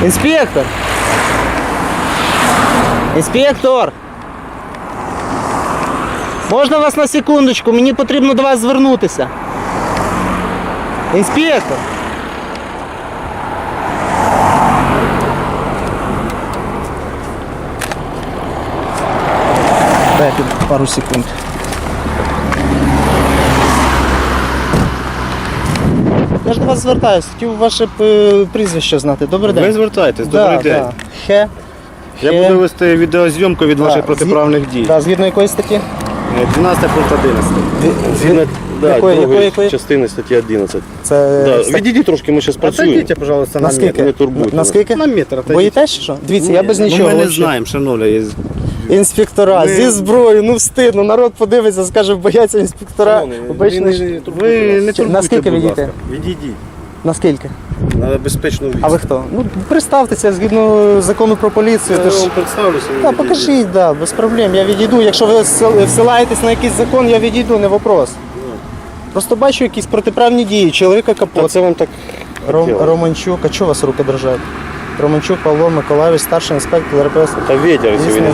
Інспектор. Інспектор. Можна вас на секундочку? Мені потрібно до вас звернутися. Інспектор. Дайте пару секунд. Я ж до вас звертаюся, хотів ваше е, прізвище знати. Добрий день. Ви звертайтесь, Да, добрий день. да. Хе. Я Хе. буду вести відеозйомку від Да, ваших протиправних дій. Да, згідно якої статті? Е, 12 пункт 11. Згідно да, Якої- другої якої- якої? частини статті 11. Це Да, ста- відійдіть трошки, ми зараз працюємо. Отойдіть, пожалуйста, на наскільки? метр. не турбуйте На скільки? На метр отойдіть. Боїтесь чи що? Дивіться, я без Ну, нічого. ми не вообще. знаємо, шановні. Інспектора зі зброєю, ну встидно. Народ подивиться, скаже, бояться інспектора. Шановний, Обично ви ж- не Ви турбуйте не нас. турбуйте, Наскільки будь відійти? ласка. Відійдіть. Наскільки? На безпечну відстань. А ви хто? Ну, представтеся згідно закону про поліцію. Я то ж- вам представлюся. ви Та відійдіть. покажіть, да, без проблем. Я відійду. Якщо ви ссил- всилаєтесь на якийсь закон, я відійду, не вопрос. Просто бачу якісь протиправні дії. Чоловіка Та капот. це вам так Ром, хотілося. Романчук, а чого у вас руки дрожать? Романчук Павло Миколаївич, старший інспектор ДПС. Та ветер сьогодні.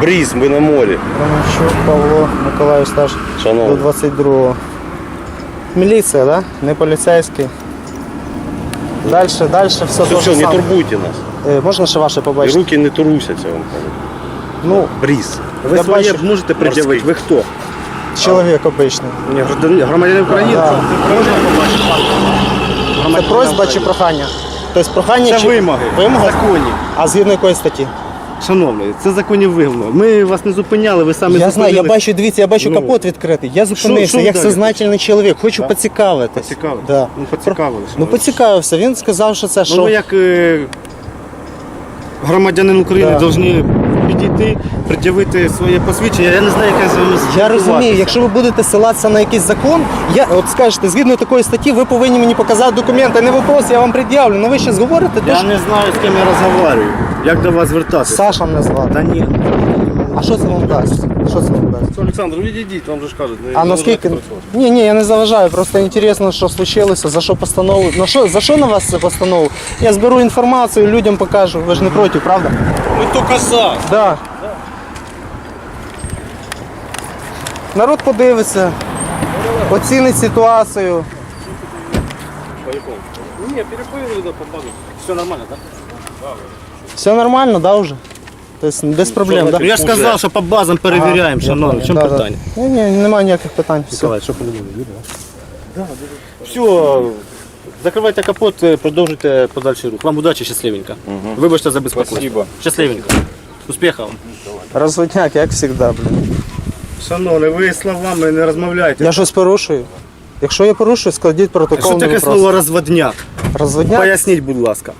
Бріз, ми на морі. Романчук Павло Миколаївич, старший до 22-го. Міліція, да? Не поліцейський. Далі, далі все Все, то все, не турбуйте нас. Е, Можна ще ваше І побачити? руки не турусяться вам кажу. Ну, Бріз. Ви Я своє бачу. можете пред'явити? Ви хто? чоловік обичний. Ні, гражданин- громадянин України? Да. Можна побачити? Це просьба чи прохання? Тобто прохання Це чи... вимоги. Вимоги? Законні. А згідно якої статті? Шановний, це законні вимоги. Ми вас не зупиняли, ви самі Я знаю, я зупинились. бачу, дивіться, я бачу Ну. капот відкритий. Я зупинився що як далі? сознательний чоловік. Хочу поцікавитись. Поцікавились? Да. Ну, поцікавились. Ну поцікавився. Він сказав, що це Ну, що. ви як е, громадянин України Да. повинні підійти, пред'явити своє посвідчення. Я не знаю, яке з вами Я розумію, якщо ви будете ссилатися на якийсь закон, я от скажете, згідно такої статті, ви повинні мені показати документи. Не вопрос, я вам пред'явлю. Ну ви щось говорите, то Я ж не знаю, з ким я розмовляю. Як до вас звертатися? Саша мене звати. Та ні. А що це вам дасть? Що це вам дасть? Олександр, відійдіть, вам же ж кажуть. не А наскільки заважайте ні, ні, я не заважаю. Просто інтересно, що случилося, за що постанову. На що за що на вас це постанову? Я зберу інформацію, людям покажу. Ви ж не проти, правда? Ми тільки за. Да. Народ подивиться, оцінить ситуацію. Ні, перепили до побаду. Все нормально, так? Все нормально, да, вже? Тобто без проблем, да? Я ж сказав, що по базам перевіряємо, шановні. В чому Да, да. питання? Ні, ні, немає ніяких питань. Все. Давай, що Все, закривайте капот, е, продовжуйте подальший рух. Вам удачі, щасливенько. Вибачте за безпокойство. Спасибо. Щасливенько. Успіхів вам. Розводняк, як завжди, блін. Шановні, ви словами не розмовляєте. Я щось порушую. Якщо я порушую, складіть протокол. Що таке слово розводняк? Розводняк? Поясніть, будь ласка.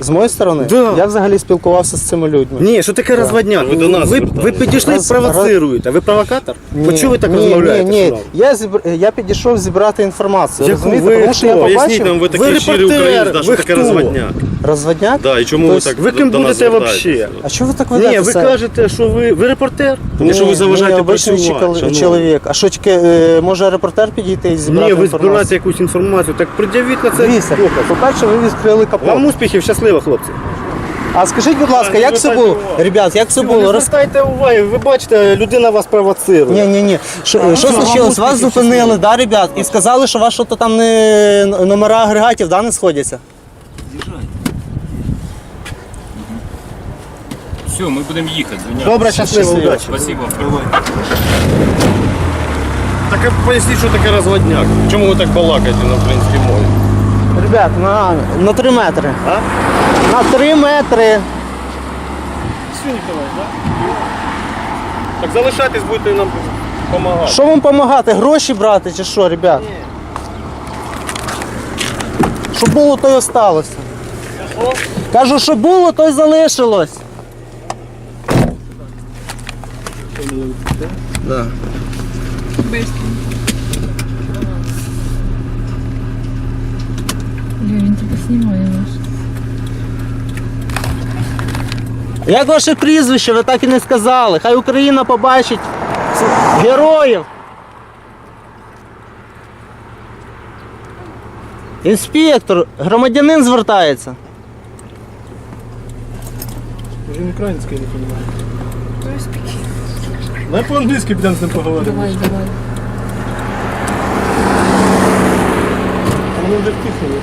З моєї сторони? Да. Я взагалі спілкувався з цими людьми. Ні, що таке розводняк? Ви до нас ви, ви підійшли і Роз- провоцируєте. Ви провокатор? Ні, Ви ви так ні, розмовляєте? Ні, ні. Я, зібр... я підійшов зібрати інформацію. Яку? Розумієте? Ви Тому що я хто? побачив Поясніть нам, ви такий щирий репортер, українець, да, ви що таке хто? розводняк. розводняк. Да, і чому ви Тобто так ви ким до нас будете звертаєтесь? А вообще? чого ви так Ні, ви себе? кажете, що ви, ви репортер? Тому що ви заважаєте обичний працювати, чекал- чоловік. А що тільки е, може репортер підійти і зібрати Ні, ви інформацію? збираєте якусь інформацію, так пред'явіть на це Дивіться, доказ. по-перше, ви відкрили капот. Вам успіхів, щасливо, хлопці. А скажіть, будь ласка, як це було? Ребят, як це було? Роз... звертайте уваги, ви бачите, людина вас провоцирує. Ні, ні, ні. Що, що що, случилось? Вас зупинили, да, ребят? І сказали, що у вас що то там не номера агрегатів да, не сходяться. Все, мы будем ехать, звоня. Добре, щасливо, Щасливо. удачі. Спасибо. Так а поясніть, що таке розводняк. Чому ви так балакаєте на українській мові? Ребят, на, на 3 метри. А? На 3 метри. Все, Ніколай, так? Так залишайтесь, будете нам допомагати. Що вам допомагати? Гроші брати чи що, ребят? Що було, то й осталося. Кажу, що було, то й залишилось. Да. Він знімає наш. Як ваше прізвище, ви так і не сказали. Хай Україна побачить героїв. Інспектор, громадянин звертається. Він український не розуміє. Давай по-англійськи підемо з ним поговоримо. Давай, давай. Вони вже втихнули.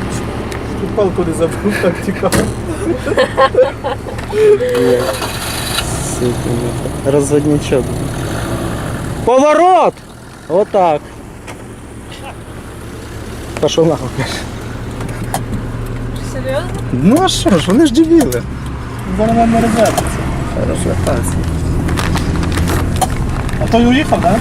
Тут палку не забув, так тікав. Розводничок. Поворот! Отак. Пошов нахуй. Серйозно? Ну а що ж, вони ж дебіли. Зараз нам не розвертаться. Розвертаться. А той уїхав, так? Да?